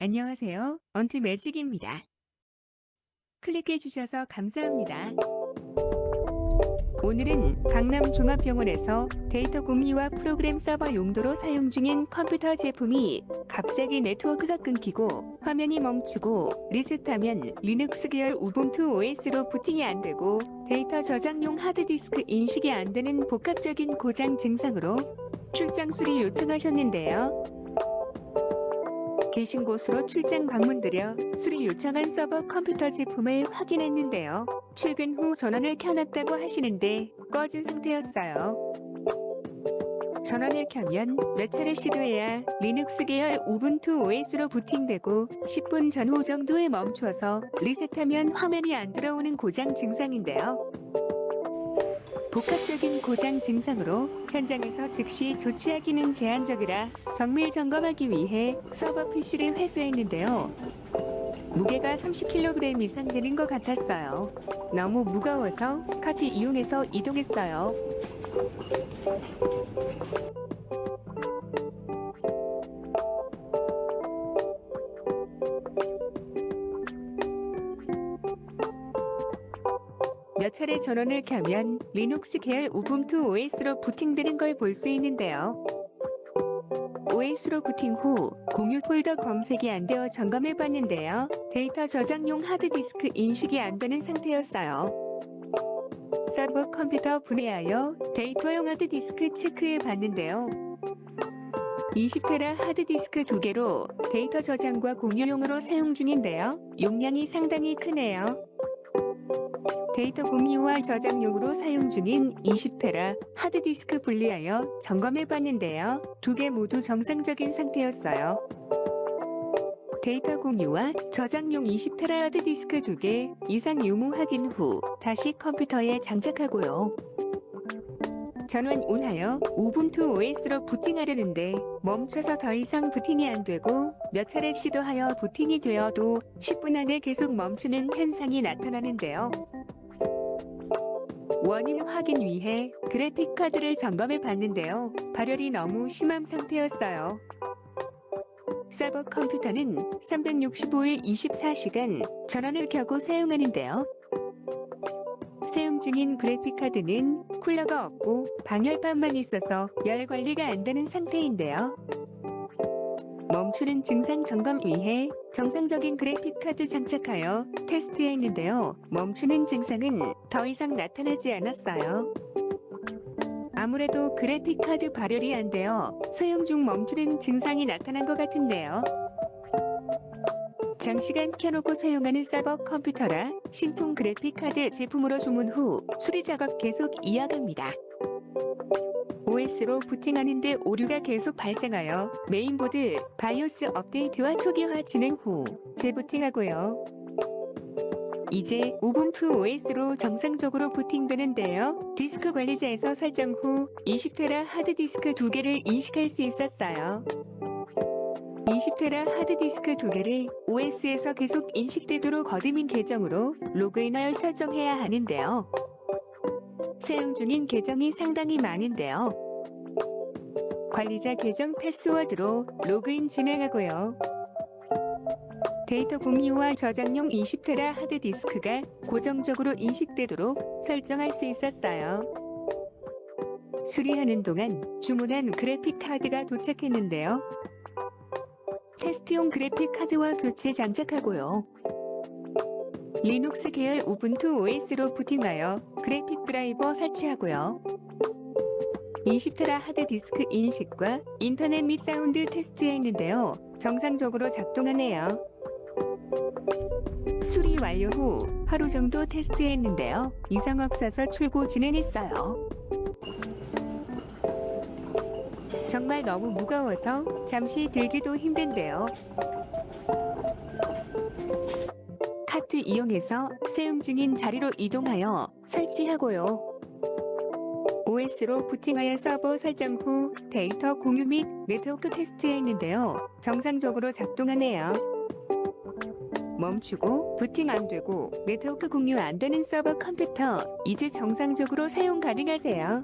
안녕하세요. 언트 매직입니다. 클릭해 주셔서 감사합니다. 오늘은 강남 종합병원에서 데이터 공유와 프로그램 서버 용도로 사용 중인 컴퓨터 제품이 갑자기 네트워크가 끊기고 화면이 멈추고 리셋하면 리눅스 계열 우분투 OS로 부팅이 안 되고 데이터 저장용 하드디스크 인식이 안 되는 복합적인 고장 증상으로 출장 수리 요청하셨는데요. 계신 곳으로 출장 방문드려 수리 요청한 서버 컴퓨터 제품을 확인했는데요. 출근 후 전원을 켜놨다고 하시는데 꺼진 상태였어요. 전원을 켜면 몇 차례 시도해야 리눅스 계열 우분투 OS로 부팅되고 10분 전후 정도에 멈춰서 리셋하면 화면이 안 들어오는 고장 증상인데요. 복합적인 고장 증상으로 현장에서 즉시 조치하기는 제한적이라 정밀 점검하기 위해 서버 PC를 회수했는데요. 무게가 30kg 이상 되는 것 같았어요. 너무 무거워서 카트 이용해서 이동했어요. 몇 차례 전원을 켜면 리눅스 계열 우분투 OS로 부팅되는 걸 볼 수 있는데요. OS로 부팅 후 공유 폴더 검색이 안 되어 점검해 봤는데요. 데이터 저장용 하드디스크 인식이 안 되는 상태였어요. 서버 컴퓨터 분해하여 데이터용 하드디스크 체크해 봤는데요. 20테라 하드디스크 두 개로 데이터 저장과 공유용으로 사용 중인데요. 용량이 상당히 크네요. 데이터 공유와 저장용으로 사용 중인 20테라 하드디스크 분리하여 점검해 봤는데요. 두 개 모두 정상적인 상태였어요. 데이터 공유와 저장용 20테라 하드디스크 두 개 이상 유무 확인 후 다시 컴퓨터에 장착하고요. 전원 온하여 우분투 OS로 부팅하려는데 멈춰서 더 이상 부팅이 안 되고 몇 차례 시도하여 부팅이 되어도 10분 안에 계속 멈추는 현상이 나타나는데요. 원인 확인 위해 그래픽 카드를 점검해 봤는데요. 발열이 너무 심한 상태였어요. 서버 컴퓨터는 365일 24시간 전원을 켜고 사용하는데요. 사용 중인 그래픽 카드는 쿨러가 없고 방열판만 있어서 열 관리가 안 되는 상태인데요. 멈추는 증상 점검 위해 정상적인 그래픽 카드 장착하여 테스트했는데요. 멈추는 증상은 더 이상 나타나지 않았어요. 아무래도 그래픽 카드 발열이 안 되어 사용 중 멈추는 증상이 나타난 것 같은데요. 장시간 켜놓고 사용하는 서버 컴퓨터라 신품 그래픽 카드 제품으로 주문 후 수리 작업 계속 이어갑니다. OS로 부팅하는데 오류가 계속 발생하여 메인보드 바이오스 업데이트와 초기화 진행 후 재부팅하고요. 이제 우분투 OS로 정상적으로 부팅되는데요. 디스크 관리자에서 설정 후 20테라 하드디스크 두 개를 인식할 수 있었어요. 20테라 하드디스크 두 개를 OS에서 계속 인식되도록 어드민 계정으로 로그인을 설정해야 하는데요. 사용 중인 계정이 상당히 많은데요. 관리자 계정 패스워드로 로그인 진행하고요. 데이터 공유와 저장용 20테라 하드디스크가 고정적으로 인식되도록 설정할 수 있었어요. 수리하는 동안 주문한 그래픽 카드가 도착했는데요. 테스트용 그래픽 카드와 교체 장착하고요. 리눅스 계열 우분투 OS로 부팅하여 그래픽 드라이버 설치하고요. 20테라 하드디스크 인식과 인터넷 및 사운드 테스트했는데요. 정상적으로 작동하네요. 수리 완료 후 하루 정도 테스트했는데요. 이상 없어서 출고 진행했어요. 정말 너무 무거워서 잠시 들기도 힘든데요. 카트 이용해서 사용 중인 자리로 이동하여 설치하고요. OS로 부팅하여 서버 설정 후 데이터 공유 및 네트워크 테스트했는데요. 정상적으로 작동하네요. 멈추고 부팅 안 되고 네트워크 공유 안 되는 서버 컴퓨터 이제 정상적으로 사용 가능하세요.